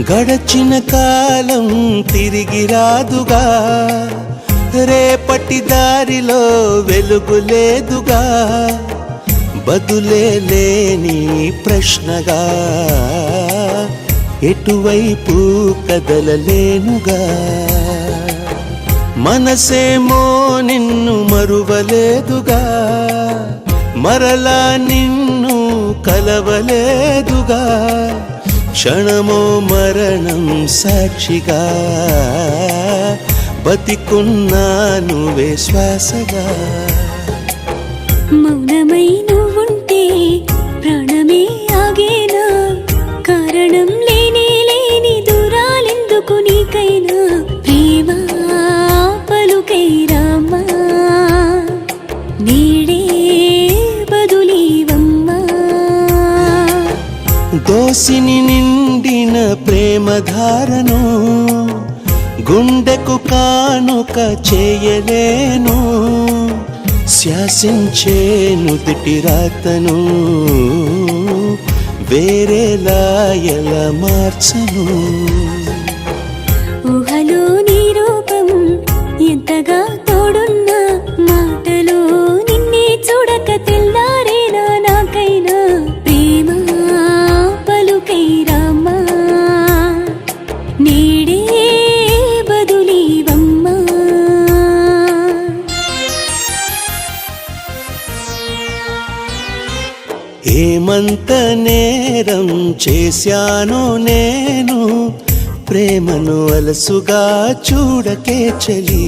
గడచిన కాలం తిరిగి రాదుగా. రేపటి దారిలో వెలుగు లేదుగా. బదులే లేని ప్రశ్నగా. ఎటువైపు కదలలేనుగా. మనసేమో నిన్ను మరువలేదుగా. మరలా నిన్ను కలవలేదుగా. క్షణమో మరణం సాక్షిగా బతికున్నా నువ్వే శ్వాసగా. మౌనమైన ఉంటే ప్రాణమే ఆగేనా? కారణం లేనే లేని దూరాలెందుకు నీకైనా? ప్రేమ పలుకై దోసిని నిండిన ప్రేమధారను గుండెకు కానుక చేయలేను. శాసించేను దిటి రాతను వేరేలా ఎలా మార్చను? ఏమంత నేరం చేశాను నేను ప్రేమను అలసుగా చూడకే చలి.